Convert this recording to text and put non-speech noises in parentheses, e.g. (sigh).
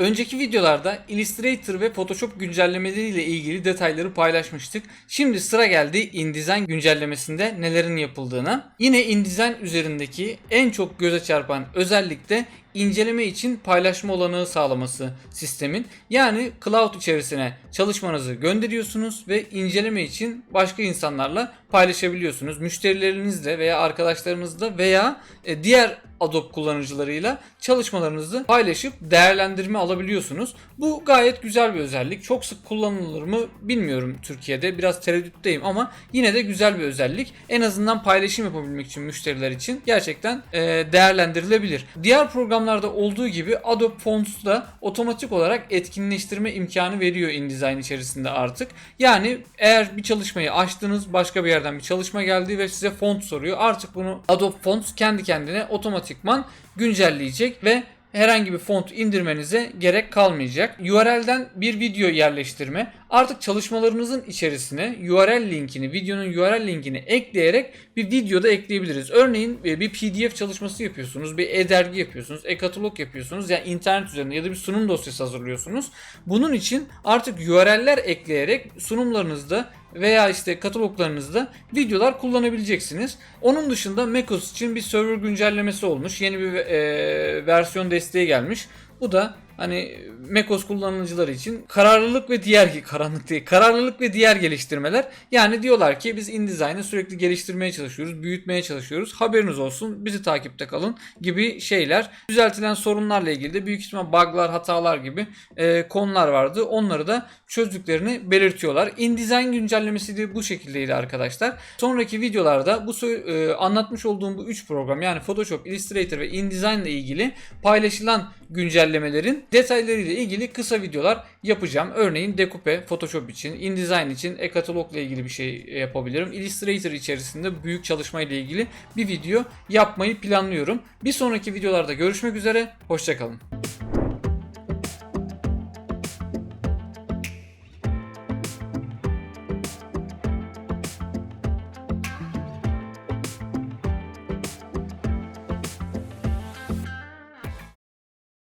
Önceki videolarda Illustrator ve Photoshop güncellemeleriyle ilgili detayları paylaşmıştık. Şimdi sıra geldi InDesign güncellemesinde nelerin yapıldığına. Yine InDesign üzerindeki en çok göze çarpan özellik de inceleme için paylaşma olanağı sağlaması sistemin. Yani cloud içerisine çalışmanızı gönderiyorsunuz ve inceleme için başka insanlarla paylaşabiliyorsunuz. Müşterilerinizle veya arkadaşlarınızla veya e, diğer Adobe kullanıcılarıyla çalışmalarınızı paylaşıp değerlendirme alabiliyorsunuz. Bu gayet güzel bir özellik. Çok sık kullanılır mı bilmiyorum Türkiye'de. Biraz tereddütteyim ama yine de güzel bir özellik. En azından paylaşım yapabilmek için müşteriler için gerçekten e, değerlendirilebilir. Diğer programlarda olduğu gibi Adobe Fonts da otomatik olarak etkinleştirme imkanı veriyor InDesign içerisinde artık. Yani eğer bir çalışmayı açtınız başka bir yerden bir çalışma geldi ve size font soruyor. Artık bunu Adobe Fonts kendi kendine otomatikman güncelleyecek ve herhangi bir font indirmenize gerek kalmayacak. URL'den bir video yerleştirme. Artık çalışmalarınızın içerisine URL linkini, videonun URL linkini ekleyerek bir videoda ekleyebiliriz. Örneğin e, bir PDF çalışması yapıyorsunuz, bir e-dergi yapıyorsunuz, e-katalog yapıyorsunuz. Yani internet üzerinde ya da bir sunum dosyası hazırlıyorsunuz. Bunun için artık URL'ler ekleyerek sunumlarınızda veya işte kataloglarınızda videolar kullanabileceksiniz. Onun dışında macOS için bir server güncellemesi olmuş. Yeni bir e, versiyon desteği gelmiş. Bu da hani macOS kullanıcıları için kararlılık ve diğer (laughs) karanlık değil, kararlılık ve diğer geliştirmeler. Yani diyorlar ki biz InDesign'ı sürekli geliştirmeye çalışıyoruz, büyütmeye çalışıyoruz. Haberiniz olsun, bizi takipte kalın gibi şeyler. Düzeltilen sorunlarla ilgili de büyük ihtimal bug'lar, hatalar gibi e, konular vardı. Onları da çözdüklerini belirtiyorlar. InDesign güncellemesi de bu şekildeydi arkadaşlar. Sonraki videolarda bu e, anlatmış olduğum bu 3 program yani Photoshop, Illustrator ve InDesign ile ilgili paylaşılan güncellemelerin detaylarıyla ilgili kısa videolar yapacağım. Örneğin Decoupe, Photoshop için, InDesign için e-katalog ile ilgili bir şey yapabilirim. Illustrator içerisinde büyük çalışma ile ilgili bir video yapmayı planlıyorum. Bir sonraki videolarda görüşmek üzere, hoşçakalın.